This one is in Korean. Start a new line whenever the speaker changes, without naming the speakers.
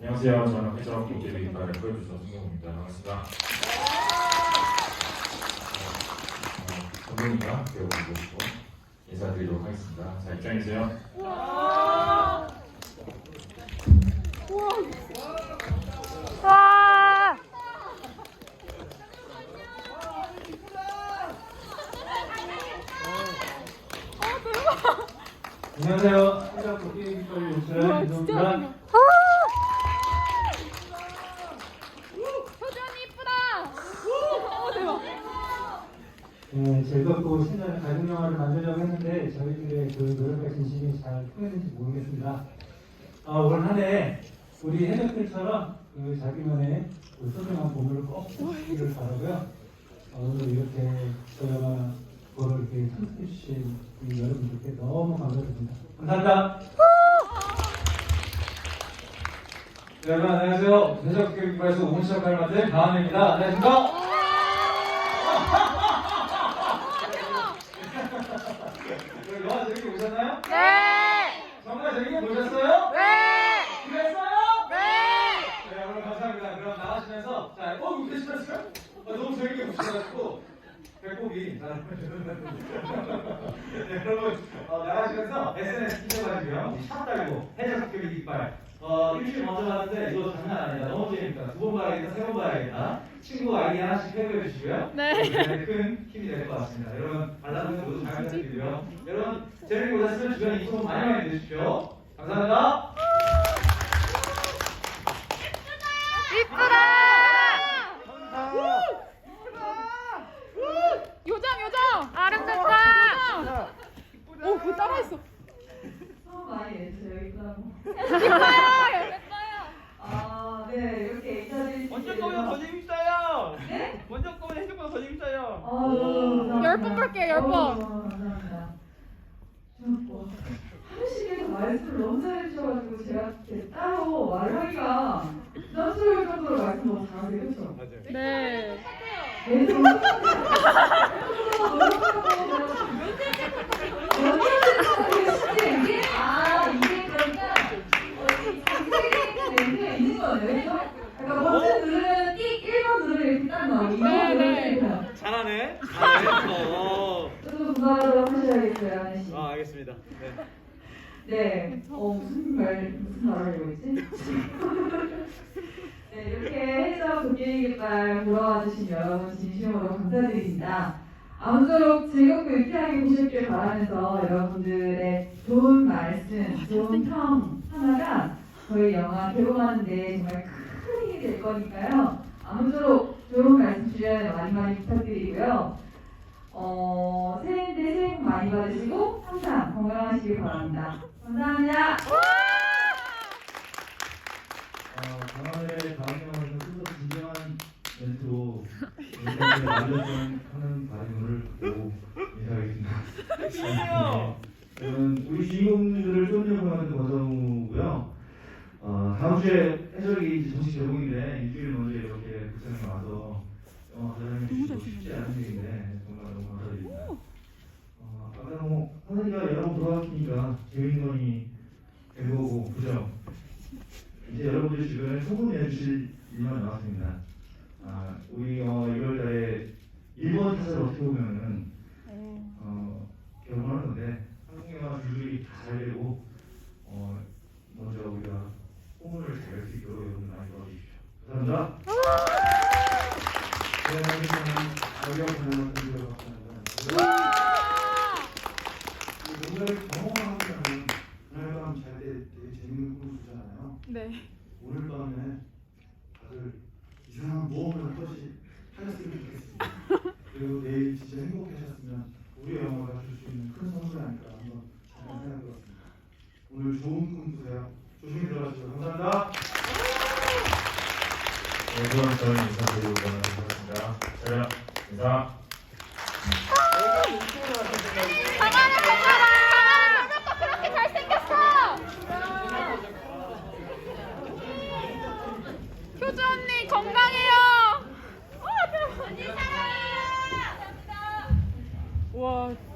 안녕하세요. 저는 회전 도깨비 깃발의 프로듀서 성경입니다. 반갑습니다. 어, 감독님과 배우분 모시고 인사드리도록 하겠습니다. 자, 입장해주세요.
와!
안녕하세요. 회장 도깨비 깃발이 오시라 이동입니다.
효전
네, 즐겁고 신나는 가족 영화를 만들려고 했는데 저희들의 그 노력과 진심이 잘 통했는지 모르겠습니다. 아, 올 한해 우리 해적들처럼 그 자기만의 그 소중한 보물을 꼭 찾기를 바라고요. 어, 오늘 이렇게 저희가 보러 이렇게 참석해 주신 여러분들께 너무 감사드립니다. 감사합니다. 네, 여러분 안녕하세요. 해적교육과에서 오문시 역할을 맡은 강한입니다. 안녕하십니까? 여러분, 영화 재밌게 보셨나요?
네!
정말 재밌게 보셨어요?
네!
그랬어요?
네!
네, 여러분 감사합니다. 그럼 나가시면서 자, 어, 되시겠어요? 어, 너무 재밌게 보셔가지고 배꼽이 자, 네, 여러분 어, 나가시면서 SNS 찍어가지고요. 샵 달고 해적 교육 이빨. 어, 일주일 먼저 가는데 이거 장난 아니다. 너무 재밌다. 두 번 봐야겠다, 세 번 봐야겠다. 친구 아이디 하나씩 해보여 주시고요.
네.
큰 힘이 될 것 같습니다. 여러분 발라드 모두 잘 부탁드리고요. 여러분 재밌게 보셨으면 주변에 이소 많이 많이 내주십시오. 감사합니다.
요정, 요정! 아름답다! 오, 그 따라했어.
처음 많이 냈어요, 이거하고.
예뻐요! 예뻐요!
아, 네, 이렇게 인사드릴 수
먼저 거보다 더. 재밌어요.
네?
먼저 거보다 해적보다 더 재밌어요.
아.
열번 볼게요, 열 번.
감사합니다. 좀 뭐, 하루씩에서 말씀을 너무 잘해주셔가지고 제가 이렇게 따로 말을 하기가 부담스러울 정도로 말씀 너무 잘하세요, 그렇죠?
맞아요.
네.
네, 좀 이게 아 이게 그러니까 자기적인 멘트가 있는 거네요. 그러니까 버튼 누르면 띡 1번 누르면 이렇게 딱 나오고
네, 네.
2번
잘하네. 잘해. 어.
좀 분발하도록 하셔야겠어요, 하늘 씨.
아 알겠습니다. 네.
네. 어 무슨 말 무슨 말을 하려고 했지? 네 이렇게 해서 깃발 보러 와주신 여러분 진심으로 감사드립니다. 아무쪼록 즐겁고 유쾌하게 보셨길 바라면서 여러분들의 좋은 말씀, 좋은 평 하나가 저희 영화 개봉하는데 정말 큰 힘이 될 거니까요. 아무쪼록 좋은 말씀 주변에 많이 많이 부탁드리고요. 어, 새해인데 새해 복 많이 받으시고 항상 건강하시길 바랍니다. 감사합니다.
어, 강한의 다음 영화에서 좀더 진정한 멘트로 여러분들의 알려준 하는 바람을 보고 인사하겠습니다. 저는 우리 주인공들을 쫀득하게 만든 권성우고요. 어, 주에 해설이 이제 정식 개봉인데 일주일 먼저 이렇게 극장에 와서 영화 촬영해 주시고 쉽지 않은 일인데 정말 너무 감사드립니다. 어, 아까 뭐 하늘이가 여러 번 돌아왔으니까 재밌는 거니 된 거고 그죠? 이제 여러분들 주변에 소문 내주실 일만 남았습니다. 아, 우리 어, 1월달에 일본 타사를 어떻게 보면은 어, 결혼하는 건데 한국 영화 줄줄이 다 잘 되고 어, 먼저 우리가 소문을 잘 낼 수 있도록 여러분 많이 도와주십시오. 감사합니다.
네, 저는 어려운 분을 감사합니다.
뭔가를 경험하고 나면 그날 밤잘 때 되게 재밌는 꿈을 꾸잖아요.
네.
오늘 밤에 다들 이상한 모험을 하시, 하셨으면 좋겠습니다. 그리고 내일 진짜 행복하셨으면 우리 영화가 줄 수 있는 큰 선물 아닐까 한번 잠깐 생각해봤습니다. 오늘 좋은 꿈 꾸세요. 조심히 들어가시고 감사합니다.
네, 그럼 저는 인사드리고 가도록 하겠습니다. 자,
강하늘 오빠라! 강하늘 오빠 그렇게 잘생겼어! 효주 언니 건강해